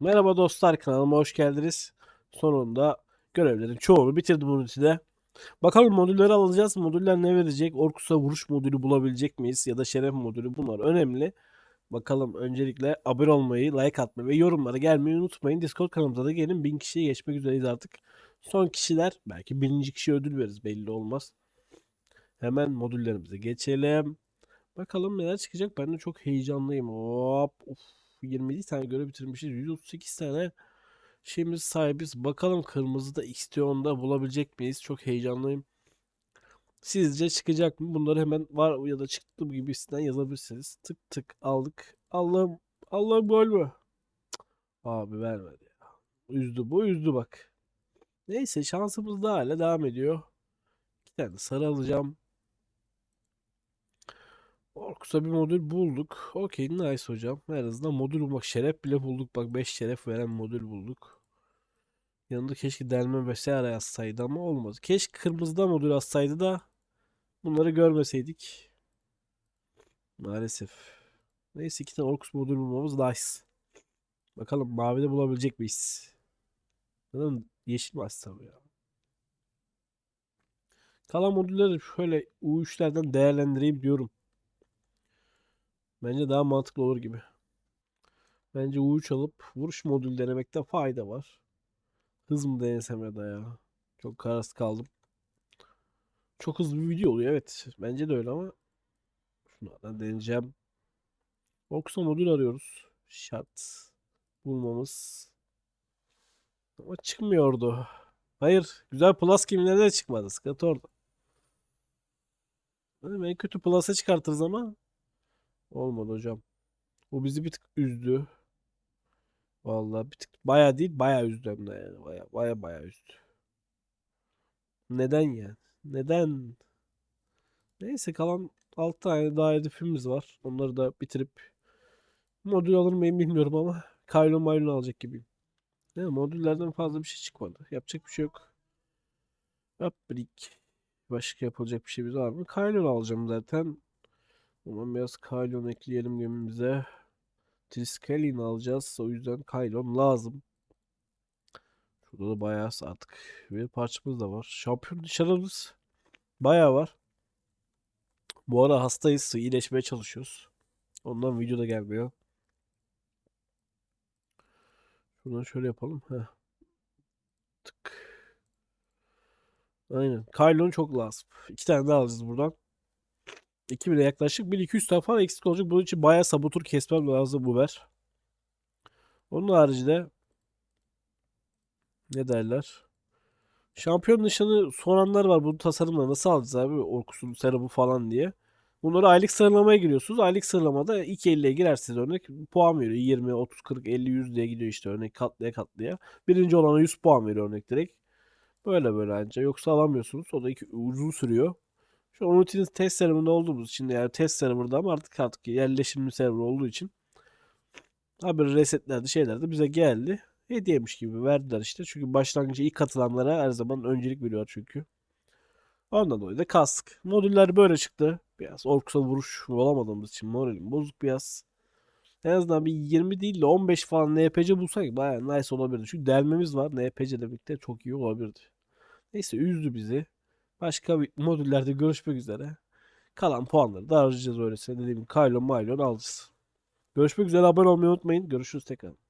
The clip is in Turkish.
Merhaba dostlar kanalıma hoş geldiniz. Sonunda görevlerin çoğunu bitirdim Unity'de. Bakalım modülleri alacağız. Modüller ne verecek? Orkus'a vuruş modülü bulabilecek miyiz? Ya da şeref modülü bunlar önemli. Bakalım öncelikle abone olmayı, like atmayı ve yorumlara gelmeyi unutmayın. Discord kanalımıza da gelin. 1000 kişiye geçmek üzereyiz artık. Son kişiler belki birinci kişiye ödül veririz belli olmaz. Hemen modüllerimize geçelim. Bakalım neler çıkacak. Ben de çok heyecanlıyım. Hop. Uf. 27 tane görev bitirmişiz. 138 tane şeyimiz sahibiz. Bakalım kırmızıda Xteon'da bulabilecek miyiz? Çok heyecanlıyım. Sizce çıkacak mı? Bunları hemen var ya da çıktı gibisinden yazabilirsiniz. Tık tık aldık. Allah'ım Allah'ım gol mü? Abi vermedi ya. Üzdü bu üzdü bak. Neyse şansımız da hala devam ediyor. İki tane sarı alacağım. Orkus'a bir modül bulduk. Okey nice hocam. En azından modül bulmak. Şeref bile bulduk. Bak 5 şeref veren modül bulduk. Yanında keşke delme vesaire yazsaydı ama olmadı. Keşke kırmızıda modül yazsaydı da bunları görmeseydik. Maalesef. Neyse iki tane Orkus modül bulmamız nice. Bakalım mavide bulabilecek miyiz? Neden yeşil mi açsam ya? Kalan modülleri şöyle U3'lerden değerlendireyim diyorum. Bence daha mantıklı olur gibi. Bence U3 alıp vuruş modül denemekte fayda var. Hız mı denesem ya da ya. Çok kararsız kaldım. Çok hızlı bir video oluyor evet. Bence de öyle ama şunlardan deneyeceğim. Orkus'a modül arıyoruz. Şart bulmamız. Ama çıkmıyordu. Hayır. Güzel plus kimlerde de çıkmadı. Sıkıntı orada. En kötü plus'a çıkartırız ama olmadı hocam. Bu bizi bir tık üzdü. Vallahi bir tık baya değil baya üzdü hem de yani. Baya baya baya üzdü. Neden yani? Neden? Neyse kalan 6 tane daha hedefimiz var. Onları da bitirip modül alır mıyım bilmiyorum ama Kylo Mylon alacak gibiyim. Yani modüllerden fazla bir şey çıkmadı. Yapacak bir şey yok. Upbreak. Başka yapılacak bir şeyimiz var mı? Kylo alacağım zaten. Ama biraz Kylo ekleyelim gemimize. Triskelion alacağız. O yüzden Kylon lazım. Şurada da bayağı artık bir parçamız da var. Şampiyon nişanımız bayağı var. Bu ara hastayız. iyileşmeye çalışıyoruz. Ondan video da gelmiyor. Şuradan şöyle yapalım. Heh. Tık. Aynen. Kylon çok lazım. İki tane daha alacağız buradan. 2000'e yaklaşık 1200 tane falan eksik olacak. Bunun için bayağı sabotur kesmem lazım bu ver. Onun haricinde ne derler? Şampiyon nişanı soranlar var. Bu tasarımla nasıl alacağız abi? Orkus'un serumu falan diye. Bunları aylık sıralamaya giriyorsunuz. Aylık sıralamada 2.50'ye girerseniz örnek puan veriyor. 20, 30, 40, 50, 100 diye gidiyor işte örnek katlaya katlaya. Birinci olana 100 puan veriyor örnek direkt. Böyle böyle anca. Yoksa alamıyorsunuz. O da iki, uzun sürüyor. Şu Unity'nin test serverında olduğumuz için yani test serverda ama artık artık yerleşimli server olduğu için haber resetlerde şeyler de bize geldi. Hediyemiş gibi verdiler işte. Çünkü başlangıcı ilk katılanlara her zaman öncelik veriyor çünkü. Ondan dolayı da kastık. Modüller böyle çıktı. Biraz Orkus'a vuruş olamadığımız için moralim bozuk biraz. En azından bir 20 değil de 15 falan NPC bulsak bayağı nice olabilirdi. Çünkü delmemiz var. NPC de birlikte çok iyi olabilirdi. Neyse üzdü bizi. Başka bir modüllerde görüşmek üzere. Kalan puanları da harcayacağız öyleyse. Dediğim gibi Kylo Mylon alacağız. Görüşmek üzere abone olmayı unutmayın. Görüşürüz tekrar.